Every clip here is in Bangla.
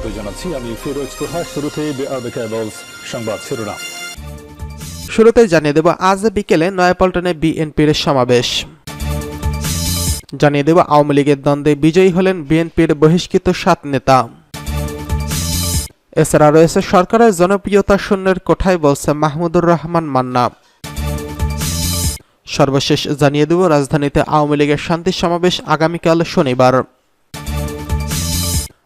স্বাগত জানাচ্ছি। আমি ফিরোজ তোহা শুরুতে সংবাদ শিরোনাম। শুরুতেই জানিয়ে দেব, আজ বিকেলে নয়াপল্টনে বিএনপির সমাবেশ। জানিয়ে দেব, আওয়ামী লীগের দ্বন্দ্বে বিজয়ী হলেন বিএনপির বহিষ্কৃত সাত নেতা। এছাড়া রয়েছে সরকারের জনপ্রিয়তা শূন্যের কোঠায় বলছে মাহমুদুর রহমান মান্না। সর্বশেষ জানিয়ে দেব, রাজধানীতে আওয়ামী লীগের শান্তি সমাবেশ আগামীকাল শনিবার।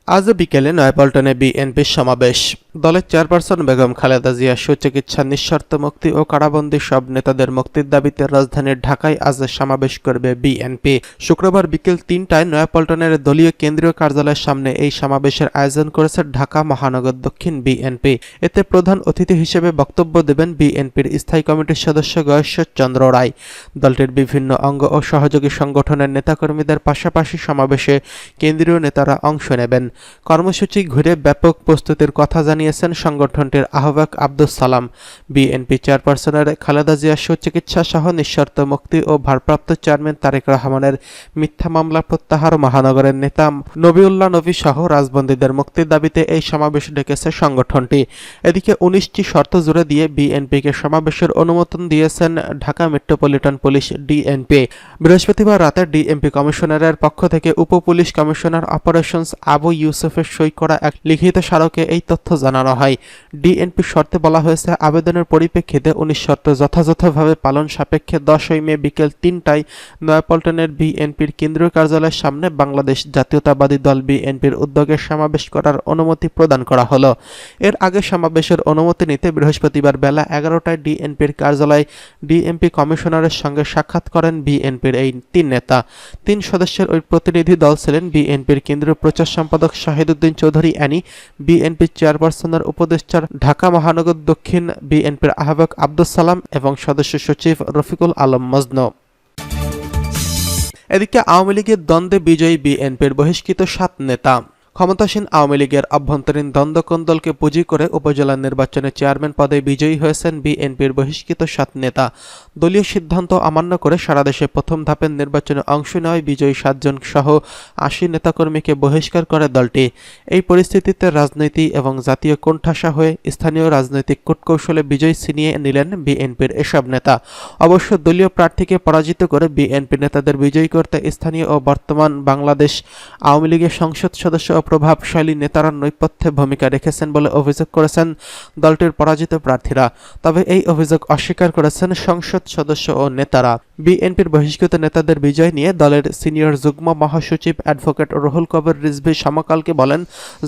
আজ বিকেলে নয়াপল্টনে বিএনপির সমাবেশ। দলের চেয়ারপারসন বেগম খালেদা জিয়া সুচিকিৎসা নিঃশর্ত মুক্তি ও কারাবন্দী সব নেতাদের মুক্তির দাবিতে রাজধানীর ঢাকায় আজ সমাবেশ করবে বিএনপি। শুক্রবার বিকেল তিনটায় নয়াপল্টনের দলীয় কেন্দ্রীয় কার্যালয়ের সামনে এই সমাবেশের আয়োজন করেছে ঢাকা মহানগর দক্ষিণ বিএনপি। এতে প্রধান অতিথি হিসেবে বক্তব্য দেবেন বিএনপির স্থায়ী কমিটির সদস্য গয়েশ্বর চন্দ্র রায়। দলটির বিভিন্ন অঙ্গ ও সহযোগী সংগঠনের নেতাকর্মীদের পাশাপাশি সমাবেশে কেন্দ্রীয় নেতারা অংশ নেবেন। কর্মসূচি ঘুরে ব্যাপক প্রস্তুতির কথা জানিয়েছেন সংগঠনটির আহ্বায়ক আব্দুস সালাম। বিএনপি চেয়ারপারসনের খালেদা জিয়া সুচিকিৎসা সহ নিঃশর্ত মুক্তি ও ভারপ্রাপ্ত চেয়ারম্যান তারেক রহমানের মিথ্যা মামলা প্রত্যাহার মহানগরের নেতা নবিউল্লাহ নবী সহ রাজবন্দীদের মুক্তির দাবিতে এই সমাবেশ ডেকেছে সংগঠনটি। এদিকে উনিশটি শর্ত জুড়ে দিয়ে বিএনপিকে সমাবেশের অনুমোদন দিয়েছেন ঢাকা মেট্রোপলিটন পুলিশ ডিএনপি। বৃহস্পতিবার রাতে ডিএমপি কমিশনারের পক্ষ থেকে উপ পুলিশ কমিশনার অপারেশনস আবু ইউসুফের সই করা এক লিখিত স্মারকে এই তথ্য জানানো হয়। ডিএনপির শর্তে বলা হয়েছে, আবেদনের পরিপ্রেক্ষিতে উনিশ শর্ত যথাযথভাবে পালন সাপেক্ষে দশই মে বিকেল তিনটায় নয়াপল্টনের বিএনপির কেন্দ্রীয় কার্যালয়ের সামনে বাংলাদেশ জাতীয়তাবাদী দল বিএনপির উদ্যোগে সমাবেশ করার অনুমতি প্রদান করা হলো। এর আগে সমাবেশের অনুমতি নিতে বৃহস্পতিবার বেলা এগারোটায় ডিএনপির কার্যালয়ে ডিএমপি কমিশনারের সঙ্গে সাক্ষাৎ করেন বিএনপির এই তিন নেতা। তিন সদস্যের ওই প্রতিনিধি দল ছিলেন বিএনপির কেন্দ্রীয় প্রচার সম্পাদক শাহিদুদ্দিন চৌধুরী, অ্যানি বিএনপি চেয়ারপারসনের উপদেষ্টার ঢাকা মহানগর দক্ষিণ বিএনপির আহ্বায়ক আব্দুল সালাম এবং সদস্য সচিব রফিকুল আলম মজনু। এদিকে আওয়ামী লীগের দ্বন্দ্বে বিজয়ী বিএনপির বহিষ্কৃত সাত নেতা। ক্ষমতাসীন আওয়ামী লীগের আভ্যন্তরীণ দ্বন্দ্বকন্দলকে পুঁজি করে উপজেলা নির্বাচনে চেয়ারম্যান পদে বিজয়ী হয়েছেন বিএনপির বহিষ্কৃত সাত নেতা। দলীয় সিদ্ধান্ত অমান্য করে সারা দেশে প্রথম ধাপের নির্বাচনে অংশ নেওয়ায় বিজয়ী সাতজন সহ আশি নেতাকর্মীকে বহিষ্কার করে দলটি। এই পরিস্থিতিতে রাজনীতি এবং জাতীয় কোণঠাসা হয়ে স্থানীয় রাজনৈতিক কূটকৌশলে বিজয় ছিনিয়ে নিলেন বিএনপির এসব নেতা। অবশ্য দলীয় প্রার্থীকে পরাজিত করে বিএনপি নেতাদের বিজয়ী করতে স্থানীয় ও বর্তমান বাংলাদেশ আওয়ামী লীগের সংসদ সদস্য প্রভাবশালী নেতারা নৈপথ্যে ভূমিকা রেখেছেন বলে অভিযোগ করেছেন দলটির পরাজিত প্রার্থীরা। তবে এই অভিযোগ অস্বীকার করেছেন সংসদ সদস্য ও নেতারা। বিএনপির বহিষ্কৃত নেতাদের বিজয় নিয়ে দলের সিনিয়র যুগ্ম মহাসচিব অ্যাডভোকেট রুহুল কবির রিজভি সমকালকে বলেন,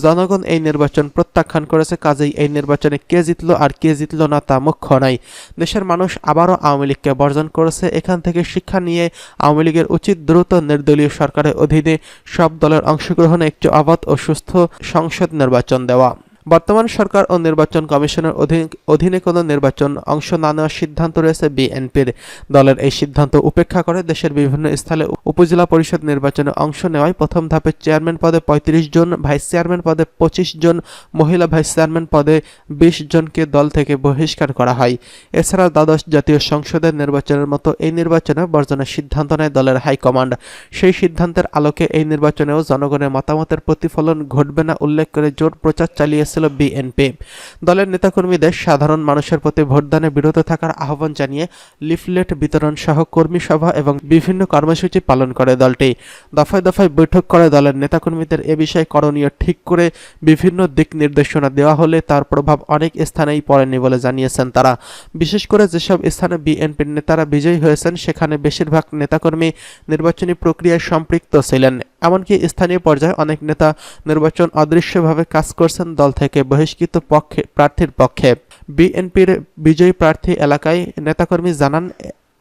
জনগণ এই নির্বাচন প্রত্যাখ্যান করেছে, কাজেই এই নির্বাচনে কে জিতলো আর কে জিতলো না তা মুখ্য নয় দেশের মানুষ আবারও আওয়ামী লীগকে বর্জন করেছে, এখান থেকে শিক্ষা নিয়ে আওয়ামী লীগের উচিত দ্রুত নির্দলীয় সরকারের অধীনে সব দলের অংশগ্রহণে একটি অবাধ ও সুস্থ সংসদ নির্বাচন দেওয়া। বর্তমান সরকার ও নির্বাচন কমিশনের অধীন- কোনো নির্বাচন অংশ না নেওয়ার সিদ্ধান্ত রয়েছে বিএনপির। দলের এই সিদ্ধান্ত উপেক্ষা করে দেশের বিভিন্ন স্থলে উপজেলা পরিষদ নির্বাচনে অংশ নেওয়ায় প্রথম ধাপে চেয়ারম্যান পদে পঁয়ত্রিশ জন, ভাইস চেয়ারম্যান পদে পঁচিশ জন, মহিলা ভাইস চেয়ারম্যান পদে বিশ জনকে দল থেকে বহিষ্কার করা হয়। এছাড়া দ্বাদশ জাতীয় সংসদের নির্বাচনের মতো এই নির্বাচনে বর্জনের সিদ্ধান্ত নেয় দলের হাইকমান্ড। সেই সিদ্ধান্তের আলোকে এই নির্বাচনেও জনগণের মতামতের প্রতিফলন ঘটবে না উল্লেখ করে জোর প্রচার চালিয়েছিল বিএনপি দলের নেতাকর্মীদের সাধারণ মানুষের প্রতি ভোটদানে বিরত থাকার আহ্বান জানিয়ে লিফলেট বিতরণ সহ কর্মী সভা এবং বিভিন্ন কর্মসূচি পালন করে দলটি। দফায় দফায় বৈঠক করে দলের নেতাকর্মীদের এ বিষয়ে করণীয় ঠিক করে বিভিন্ন দিক নির্দেশনা দেওয়া হলে তার প্রভাব অনেক স্থানেই পড়েনি বলে জানিয়েছেন তারা। বিশেষ করে যেসব স্থানে বিএনপির নেতারা বিজয়ী হয়েছেন, সেখানে বেশিরভাগ নেতাকর্মী নির্বাচনী প্রক্রিয়ায় সম্পৃক্ত ছিলেন। এমনকি স্থানীয় পর্যায়ে অনেক নেতা নির্বাচন অদৃশ্যভাবে কাজ করছেন দল থেকে বহিষ্কৃত পক্ষে প্রার্থীর পক্ষে। বিএনপির বিজয়ী প্রার্থী এলাকায় নেতাকর্মী জানান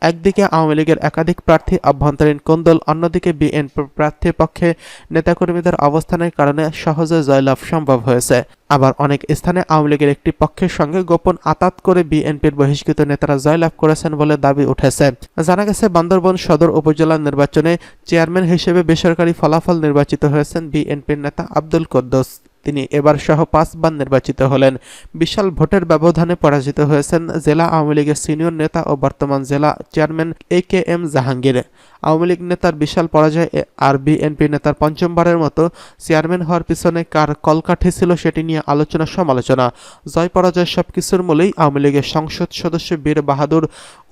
একদিকে আওয়ামী লীগের একাধিক প্রার্থী অভ্যন্তরীণ কোন্দল, অন্যদিকে বিএনপি প্রার্থীর পক্ষে নেতাকর্মীদের অবস্থানের কারণে সহজে জয়লাভ সম্ভব হয়েছে। আবার অনেক স্থানে আওয়ামী লীগের একটি পক্ষের সঙ্গে গোপন আতাত করে বিএনপির বহিষ্কৃত নেতারা জয়লাভ করেছেন বলে দাবি উঠেছে। জানা গেছে, বান্দরবন সদর উপজেলা নির্বাচনে চেয়ারম্যান হিসেবে বেসরকারি ফলাফল নির্বাচিত হয়েছেন বিএনপির নেতা আব্দুল কদ্দুস। তিনি এবার সহ পাঁচবার নির্বাচিত হলেন। বিশাল ভোটের ব্যবধানে পরাজিত হয়েছেন জেলা আওয়ামী লীগের সিনিয়র নেতা ও বর্তমান জেলা chairman A K M Jahangir. Awami League নেতার বিশাল পরাজয় আর বিএনপি নেতার পঞ্চমবারের মতো চেয়ারম্যান হওয়ার পিছনে কার কলকাঠি ছিল সেটি নিয়ে আলোচনা সমালোচনা। জয় পরাজয় সবকিছুর মূলেই আওয়ামী লীগের সংসদ সদস্য বীর বাহাদুর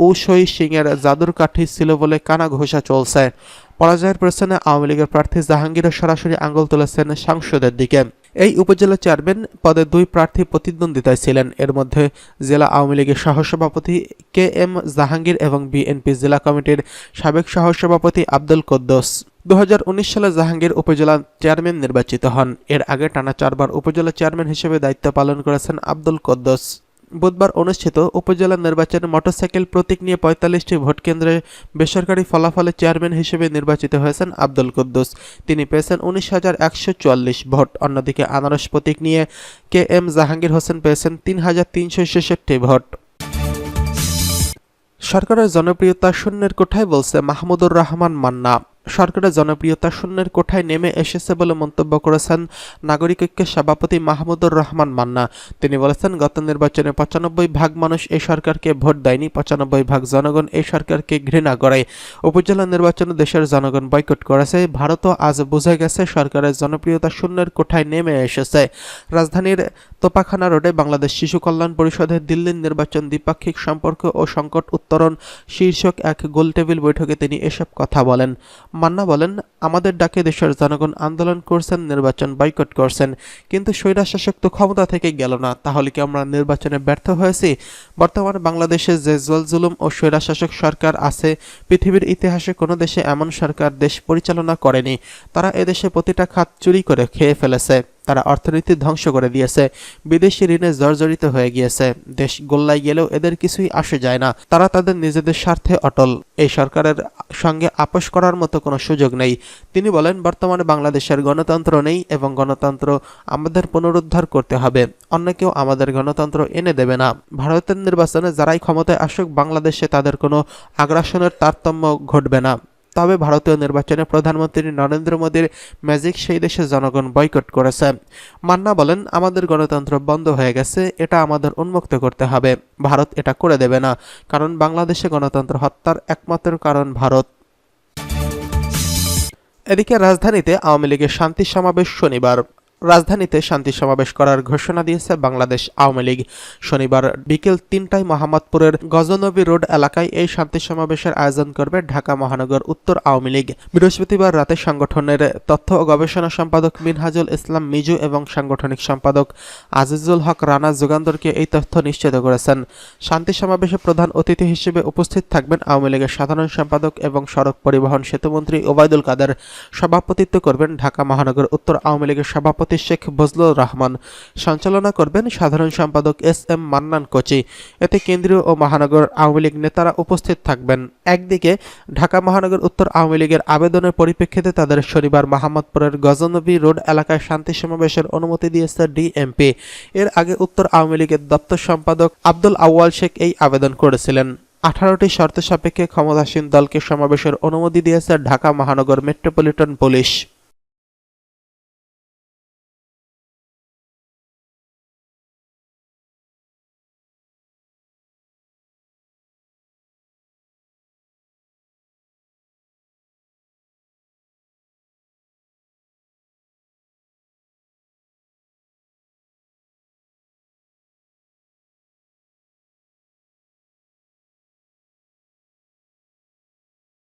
ও ঔসই সিংয়ের জাদুর কাঠি ছিল বলে কানা ঘোষা চলছে। পরাজয়ের পেছনে আওয়ামী লীগের প্রার্থী জাহাঙ্গীরের সরাসরি আঙুল তুলেছেন সাংসদের দিকে। এই উপজেলা চেয়ারম্যান পদে দুই প্রার্থী প্রতিদ্বন্দ্বিতায় ছিলেন। এর মধ্যে জেলা আওয়ামী লীগের সহসভাপতি কে এম জাহাঙ্গীর এবং বিএনপি জেলা কমিটির সাবেক সহসভাপতি আব্দুল কদ্দোস। দু হাজার উনিশ সালে জাহাঙ্গীর উপজেলা চেয়ারম্যান নির্বাচিত হন। এর আগে টানা চারবার উপজেলা চেয়ারম্যান হিসেবে দায়িত্ব পালন করেছেন আব্দুল কদ্দোস। বুধবার অনুষ্ঠিত উপজেলা নির্বাচনে মোটরসাইকেল প্রতীক নিয়ে পঁয়তাল্লিশটি ভোট কেন্দ্রে বেসরকারি ফলাফলে চেয়ারম্যান হিসেবে নির্বাচিত হয়েছেন আব্দুল কুদ্দুস। তিনি পেয়েছেন উনিশ হাজার একশো চুয়াল্লিশ ভোট। অন্যদিকে আনারস প্রতীক নিয়ে কে এম জাহাঙ্গীর হোসেন পেয়েছেন তিন হাজার তিনশো ছেষট্টি ভোট। সরকারের জনপ্রিয়তা শূন্যের কোঠায় বলছে মাহমুদুর রহমান মান্না। সরকারের জনপ্রিয়তা শূন্যের কোঠায় নেমে এসেছে বলে মন্তব্য করেছেন নাগরিক ঐক্যের সভাপতি মাহমুদুর রহমান মান্না। তিনি বলেছেন, গত নির্বাচনে পঁচানব্বই ভাগ মানুষ এই সরকারকে ভোট দেয়নি, পঁচানব্বই ভাগ জনগণ এই সরকারকে ঘৃণা করে। উপজেলা নির্বাচনে দেশের জনগণ বয়কট করেছে। ভারতও আজ বোঝা গেছে সরকারের জনপ্রিয়তা শূন্যের কোঠায় নেমে এসেছে। রাজধানীর তোপাখানা রোডে বাংলাদেশ শিশু কল্যাণ পরিষদের দিল্লির নির্বাচন দ্বিপাক্ষিক সম্পর্ক ও সংকট উত্তরণ শীর্ষক এক গোলটেবিল বৈঠকে তিনি এসব কথা বলেন। মান্না বলেন, আমাদের ডাকে দেশের জনগণ আন্দোলন করছেন, নির্বাচন বাইকট করছেন। কিন্তু স্বৈরাশাসক তো ক্ষমতা থেকে গেল না, তাহলে কি আমরা নির্বাচনে ব্যর্থ হয়েছি? বর্তমানে বাংলাদেশে যে জল জুলুম ও স্বৈরাশাসক সরকার আছে, পৃথিবীর ইতিহাসে কোনো দেশে এমন সরকার দেশ পরিচালনা করেনি। তারা এদেশে প্রতিটা খাত চুরি করে খেয়ে ফেলেছে। তারা অর্থনীতি ধ্বংস করে দিয়েছে। বিদেশি ঋণে জর্জরিত হয়ে গিয়েছে। দেশ গোল্লায় গেলেও এদের কিছুই আসে যায় না। তারা তাদের নিজেদের স্বার্থে অটল। এই সরকারের সঙ্গে আপোষ করার মতো কোনো সুযোগ নেই। তিনি বলেন, বর্তমানে বাংলাদেশের গণতন্ত্র নেই এবং গণতন্ত্র আমাদের পুনরুদ্ধার করতে হবে। অন্য কেউ আমাদের গণতন্ত্র এনে দেবে না। ভারতের নির্বাচনে যারাই ক্ষমতায় আসুক, বাংলাদেশে তাদের কোনো আগ্রাসনের তারতম্য ঘটবে না। তবে ভারতীয় নির্বাচনে প্রধানমন্ত্রী নরেন্দ্র মোদীর ম্যাজিক সেই দেশে জনগণ বয়কট করেছে। মান্না বলেন, আমাদের গণতন্ত্র বন্ধ হয়ে গেছে, এটা আমাদের উন্মুক্ত করতে হবে। ভারত এটা করে দেবে না, কারণ বাংলাদেশে গণতন্ত্র হত্যার একমাত্র কারণ ভারত। এদিকে রাজধানীতে আওয়ামী লীগের শান্তি সমাবেশ শনিবার। রাজধানীতে শান্তি সমাবেশ করার ঘোষণা দিয়েছে বাংলাদেশ আওয়ামী লীগ। শনিবার বিকেল তিনটায় মোহাম্মদপুরের গজনবী রোড এলাকায় এই শান্তি সমাবেশের আয়োজন করবে ঢাকা মহানগর উত্তর আওয়ামী লীগ। বৃহস্পতিবার রাতে সংগঠনের তথ্য ও গবেষণা সম্পাদক মিনহাজুল ইসলাম মিজু এবং সাংগঠনিক সম্পাদক আজিজুল হক রানা যুগান্তরকে এই তথ্য নিশ্চিত করেছেন। শান্তি সমাবেশে প্রধান অতিথি হিসেবে উপস্থিত থাকবেন আওয়ামী লীগের সাধারণ সম্পাদক এবং সড়ক পরিবহন সেতুমন্ত্রী ওবায়দুল কাদের। সভাপতিত্ব করবেন ঢাকা মহানগর উত্তর আওয়ামী লীগের সভাপতি শেখ বজলুর রহমান সঞ্চালনা করবেন সাধারণ সম্পাদক এস এম মান্নান কোচি। এতে কেন্দ্রীয় ও মহানগর আওয়ামী লীগ নেতারা উপস্থিত থাকবেন। একদিকে ঢাকা মহানগর উত্তর আওয়ামী লীগের আবেদনের পরিপ্রেক্ষিতে তাদের শনিবার মোহাম্মদপুরের গজনবী রোড এলাকায় শান্তি সমাবেশের অনুমতি দিয়েছে ডিএমপি। এর আগে উত্তর আওয়ামী লীগের দপ্তর সম্পাদক আব্দুল আউয়াল শেখ এই আবেদন করেছিলেন। আঠারোটি শর্ত সাপেক্ষে ক্ষমতাসীন দলকে সমাবেশের অনুমতি দিয়েছে ঢাকা মহানগর মেট্রোপলিটন পুলিশ।